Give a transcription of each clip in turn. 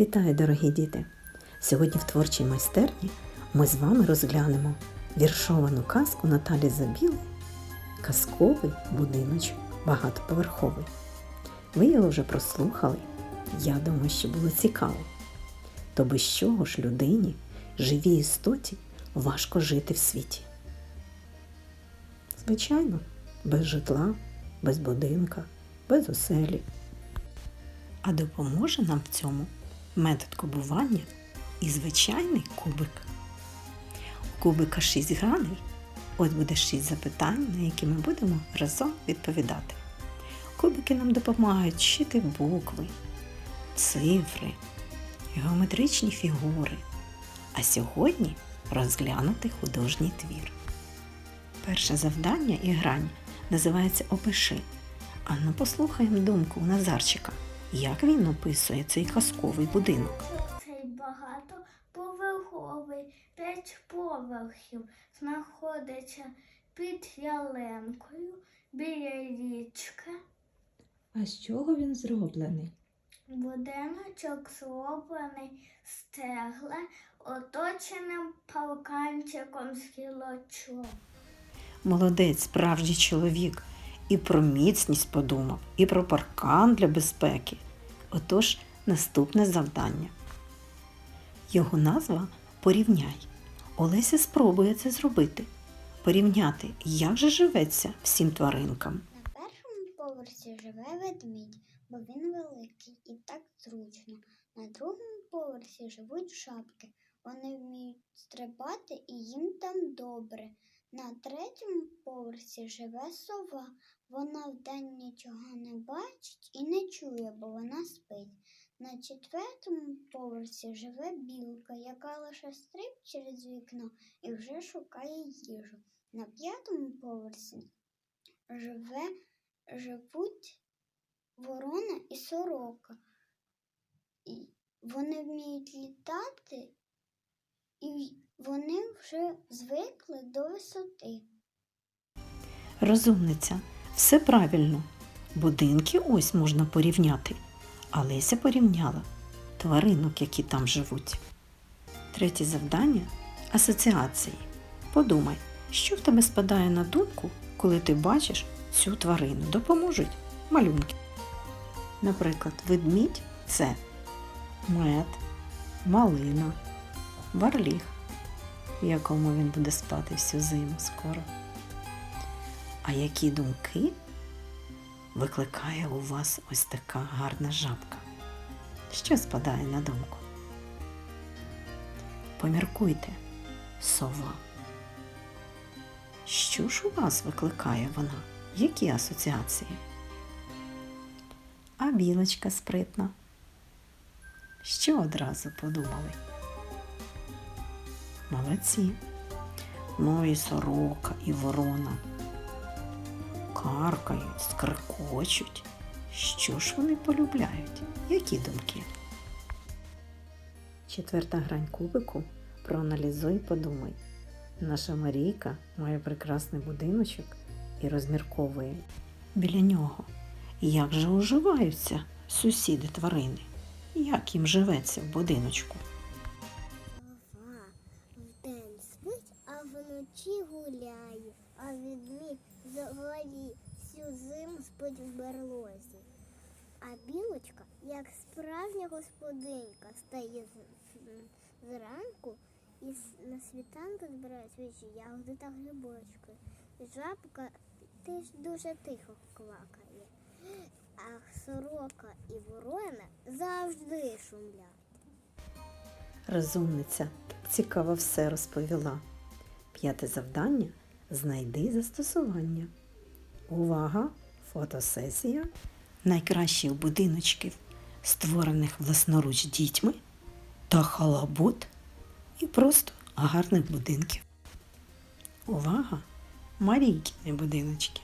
Вітаю, дорогі діти! Сьогодні в творчій майстерні ми з вами розглянемо віршовану казку Наталі Забіли Казковий будиночок багатоповерховий. Ви його вже прослухали. Я думаю, що було цікаво. То без чого ж людині, живій істоті, важко жити в світі? Звичайно, без житла, без будинка, без оселі. А допоможе нам в цьому метод кубування і звичайний кубик. У кубика 6 граней. От буде 6 запитань, на які ми будемо разом відповідати. Кубики нам допомагають вчити букви, цифри, геометричні фігури. А сьогодні розглянути художній твір. Перше завдання і грань називається Опиши. А ну послухаємо думку у Назарчика, як він описує цей казковий будинок. Цей багатоповерховий п'ять поверхів знаходиться під ялинкою біля річки. А з чого він зроблений? Будиночок зроблений з цегли, оточеним парканчиком з гілочок. Молодець, справжній чоловік. І про міцність подумав, і про паркан для безпеки. Отож, наступне завдання. Його назва порівняй. Олеся спробує це зробити. Порівняти, як же живеться всім тваринкам. На першому поверсі живе ведмідь, бо він великий і так зручно. На другому поверсі живуть жабки. Вони вміють стрибати і їм там добре. На третьому поверсі живе сова. Вона вдень нічого не бачить і не чує, бо вона спить. На четвертому поверсі живе білка, яка лише стриб через вікно і вже шукає їжу. На п'ятому поверсі живе, живуть ворона і сорока. І вони вміють літати, і вони вже звикли до висоти. Розумниця, все правильно. Будинки ось можна порівняти. А Леся порівняла тваринок, які там живуть. Третє завдання асоціації. Подумай, що в тебе спадає на думку, коли ти бачиш цю тварину. Допоможуть малюнки. Наприклад, ведмідь це мед, малина, барліг, в якому він буде спати всю зиму скоро. А які думки викликає у вас ось така гарна жабка? Що спадає на думку? Поміркуйте, сова. Що ж у вас викликає вона? Які асоціації? А білочка спритна. Що одразу подумали? Молодці. Ну і сорока, і ворона каркають, скрикочуть. Що ж вони полюбляють? Які думки? Четверта грань кубику проаналізуй і подумай. Наша Марійка має прекрасний будиночок і розмірковує біля нього. Як же уживаються сусіди тварини? Як їм живеться в будиночку? Вночі гуляє, а відмідь взагалі всю зиму спить в берлозі. А білочка, як справжня господинька, стає зранку і на світанку збирає свіжі ягоди та грибочки. Жабка теж дуже тихо квакає, а сорока і ворона завжди шумлять. Розумниця цікаво все розповіла. П'яте завдання знайди застосування. Увага! Фотосесія найкращих будиночків, створених власноруч дітьми та халабут і просто гарних будинків. Увага! Марійкіни будиночки.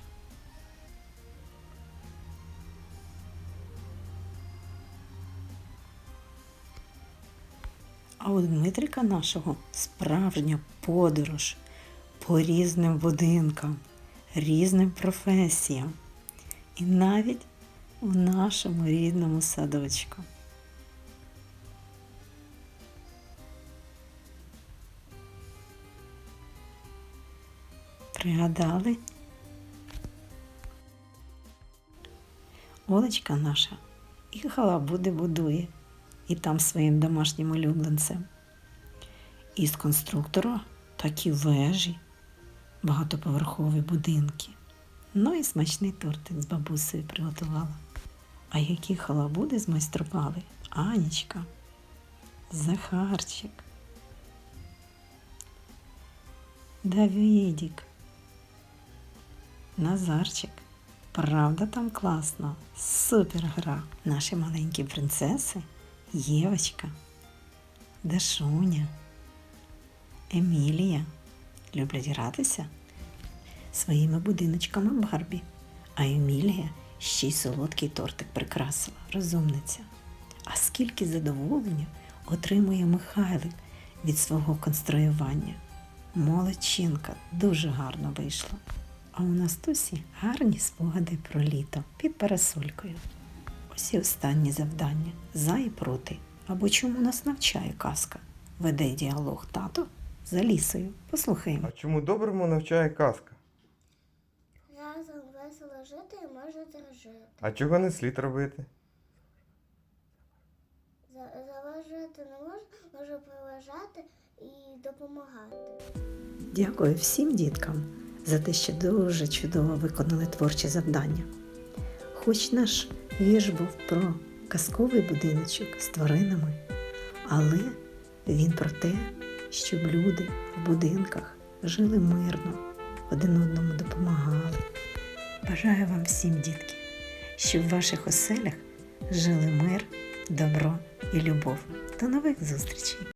А у Дмитрика нашого справжня подорож по різним будинкам, різним професіям і навіть у нашому рідному садочку. Пригадали? Олечка наша і халабуди будує, і там своїм домашнім улюбленцем. Із конструктора такі вежі багатоповерхові будинки. Ну і смачний тортик з бабусею приготувала. А які халабуди змайстрували Анічка, Захарчик, Давідік, Назарчик. Правда там класно? Супер гра. Наші маленькі принцеси Євочка, Дашуня, Емілія люблять гратися своїми будиночками Барбі. А Емілія ще й солодкий тортик прикрасила, розумниця. А скільки задоволення отримує Михайлик від свого конструювання. Молодчинка, дуже гарно вийшло. А у Настусі гарні спогади про літо під парасолькою. Ось і останнє завдання за і проти. Або чому нас навчає казка. Веде діалог тато за лісою. Послухаємо. А чому доброму навчає казка? Разом весело жити і можете жити. А чого не слід робити? Заважати не можна, може поважати і допомагати. Дякую всім діткам за те, що дуже чудово виконали творче завдання. Хоч наш вірш був про казковий будиночок з тваринами, але він про те, щоб люди в будинках жили мирно, один одному допомагали. Бажаю вам всім, дітки, щоб в ваших оселях жили мир, добро і любов. До нових зустрічей!